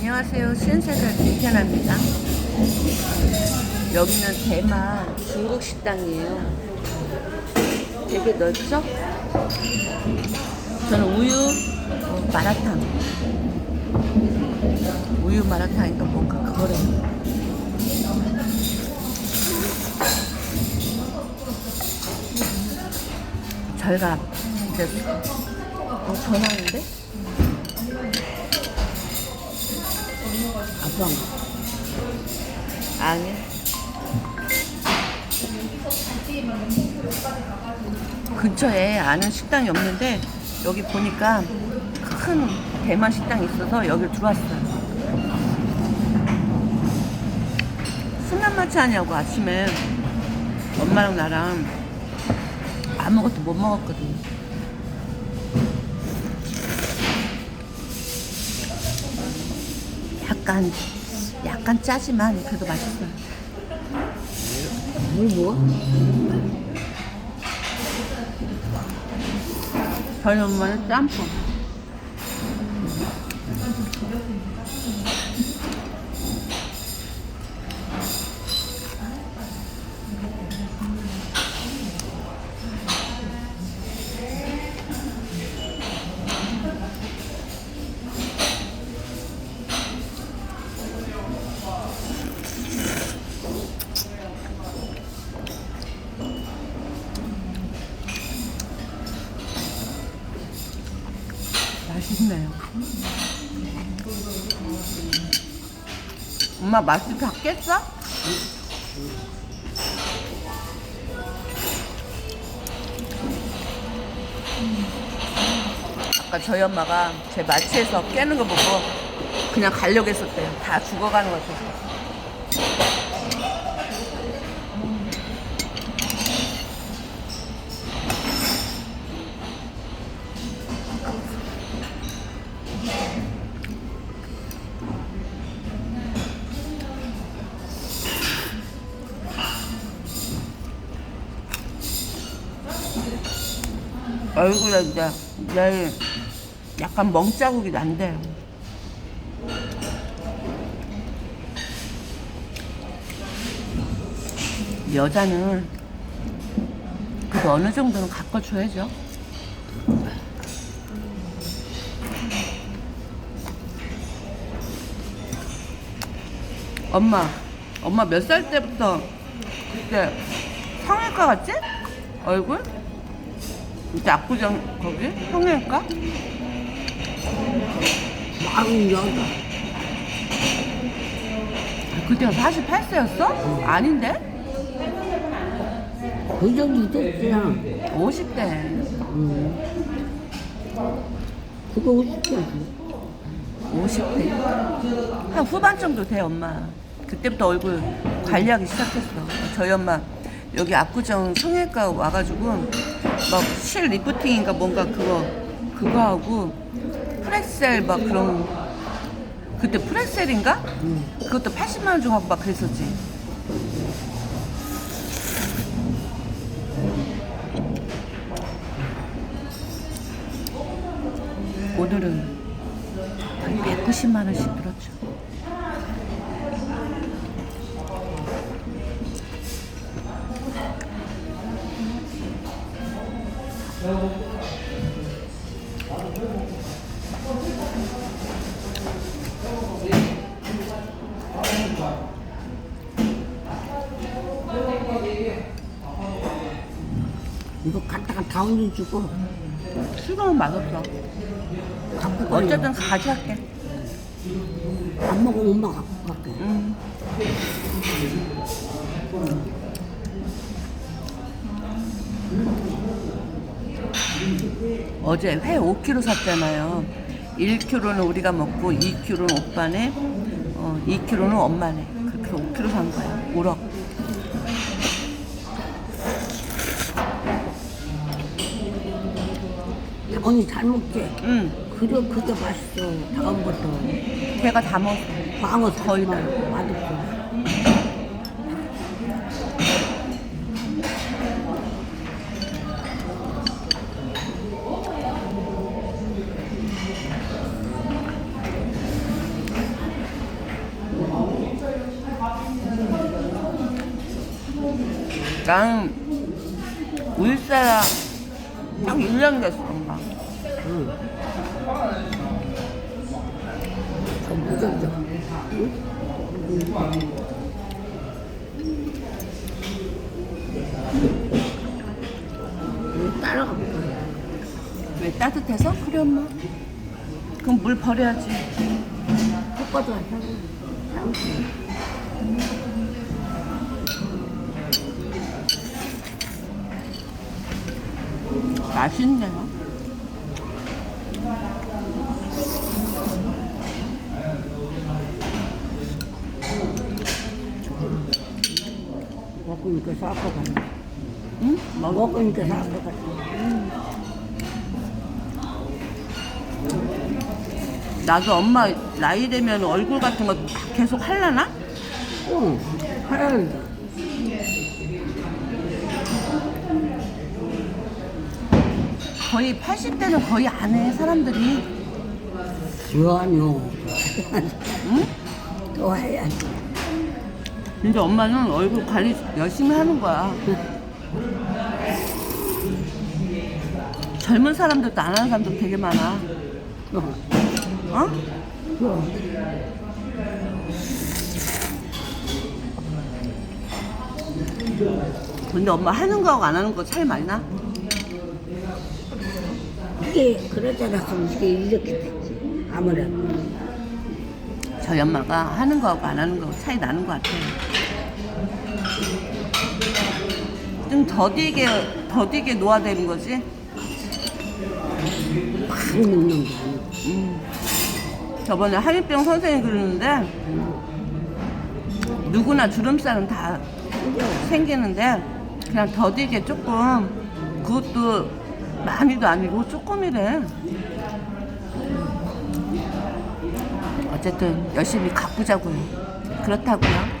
안녕하세요. 신세대 김태나입니다. 여기는 대만 중국 식당이에요. 되게 넓죠? 저는 우유 어, 마라탕. 우유 마라탕인가 뭔가 그거래요. 저희가 이제 어, 전화인데? 아빠가 아니. 근처에 아는 식당이 없는데 여기 보니까 큰 대만 식당이 있어서 여기를 들어왔어요. 순한마치 하냐고 아침에 엄마랑 나랑 아무것도 못 먹었거든요. 약간 약간 짜지만 그래도 맛있어요. 물 먹어? 저희 엄마는 짬뽕. 있네요. 엄마 맛이 다 깼어? 아까 저희 엄마가 제 마취에서 깨는 거 보고 그냥 가려고 했었대요. 다 죽어가는 것 같아서. 얼굴에 이제 내일 약간 멍 자국이 난대요. 여자는 그래도 어느 정도는 가꿔줘야죠. 엄마, 엄마 몇 살 때부터 그때 성형외과 갔지? 얼굴? 이제 압구정 거기? 성형외과? 마흔 여덟 그때가 48세였어? 아닌데? 그 정도 됐지 50대. 응. 그거 50대지 50대. 한 후반 정도 돼, 엄마. 그때부터 얼굴 관리하기 시작했어. 저희 엄마 여기 압구정 성형외과 와가지고 막 실 리프팅인가 뭔가 그거 그거 하고 프렉셀 막 그런 그때 프렉셀인가? 그것도 80만 원 주고 하고 막 그랬었지. 오늘은 거의 190만 원씩 들었죠. 이거 갖다가 다 올려주고 술은 맛없어. 갖고 가 어쨌든 가져갈게. 안 먹으면 엄마 갖고 갈게 음. 어제 회 5kg 샀잖아요. 1kg는 우리가 먹고 2kg는 오빠네, 어, 2kg는 엄마네. 그렇게 5kg 산 거야. 우럭. 언니 잘 먹지? 응. 그래 그게 맛있어 다음부터 걔가 다 먹었어. 광어 거의 다. 맛있어 난 울사랑 딱 1년 됐어, 엄마. 응. 좀 무섭죠. 응? 따라가? 왜 따뜻해서? 그래, 엄마. 그럼 물 버려야지. 섞어도 안 사고. 맛있네요. 먹으니까 쌀것 같네. 응? 먹으니까 쌀것 같아. 나도 엄마 나이 되면 얼굴 같은 거 계속 할라나? 응. 하라는데. 거의 80대는 거의 안 해, 사람들이. 아니요. 응? 또 해야지. 근데 엄마는 얼굴 관리 열심히 하는 거야. 젊은 사람들도 안 하는 사람도 되게 많아. 어. 어? 어. 근데 엄마 하는 거하고 안 하는 거 차이 많이 나? 이게 그러지 않았으면 이게 이렇게 됐지. 아무래도. 저희 엄마가 하는 거하고 안 하는 거 차이 나는 것 같아. 좀 더디게, 더디게 노화되는 거지? 막 먹는 게 아니고. 음. 저번에 한일병 선생님이 그러는데, 누구나 주름살은 다 생기는데, 그냥 더디게 조금, 그것도 많이도 아니고 조금이래. 어쨌든 열심히 가꾸자고요. 그렇다고요.